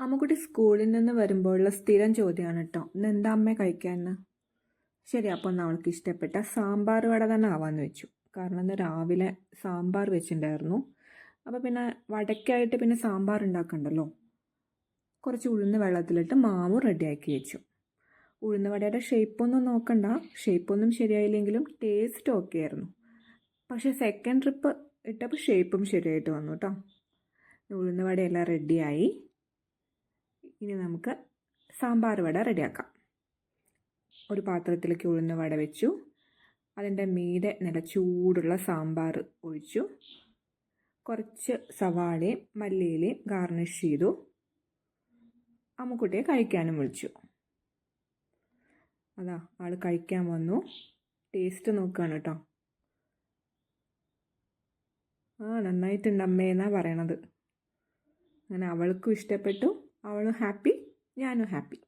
അമ്മുക്കുട്ടി സ്കൂളിൽ നിന്ന് വരുമ്പോഴുള്ള സ്ഥിരം ചോദ്യമാണ് കേട്ടോ ഇന്ന് എന്താ അമ്മ കഴിക്കാമെന്ന് ശരി അപ്പോൾ ഒന്ന് അവൾക്ക് ഇഷ്ടപ്പെട്ട സാമ്പാർ വട തന്നെ ആവാമെന്ന് വെച്ചു. കാരണം ഇന്ന് രാവിലെ സാമ്പാർ വെച്ചിട്ടുണ്ടായിരുന്നു അപ്പോൾ പിന്നെ വടക്കായിട്ട് പിന്നെ സാമ്പാർ ഉണ്ടാക്കണ്ടല്ലോ? കുറച്ച് ഉഴുന്ന് വെള്ളത്തിലിട്ട് മാവ് റെഡിയാക്കി വെച്ചു. ഉഴുന്ന് വടയുടെ ഷേപ്പൊന്നും നോക്കണ്ട. ഷേപ്പൊന്നും ശരിയായില്ലെങ്കിലും ടേസ്റ്റ് ഓക്കെ ആയിരുന്നു. പക്ഷേ സെക്കൻഡ് ട്രിപ്പ് ഇട്ടപ്പോൾ ഷേപ്പും ശരിയായിട്ട് വന്നു കേട്ടോ ഉഴുന്ന് വടയെല്ലാം റെഡിയായി ഇനി നമുക്ക് സാമ്പാർ വട റെഡിയാക്കാം. ഒരു പാത്രത്തിലേക്ക് ഉഴുന്ന വട വെച്ചു. അതിന്റെ മീതെ നല്ല ചൂടുള്ള സാമ്പാർ ഒഴിച്ചു. കുറച്ച് സവാളയും മല്ലിയിലയും ഗാർണിഷ് ചെയ്തു. അമ്മുക്കുട്ടിയെ കഴിക്കാനും വിളിച്ചു. അതാ ആൾ കഴിക്കാൻ വന്നു. ടേസ്റ്റ് നോക്കുകയാണ് കേട്ടോ. ആ നന്നായിട്ടുണ്ട് അമ്മേ എന്നാ പറയണത്. അങ്ങനെ അവൾക്കും ഇഷ്ടപ്പെട്ടു. അവളും ഹാപ്പി ഞാനും ഹാപ്പി.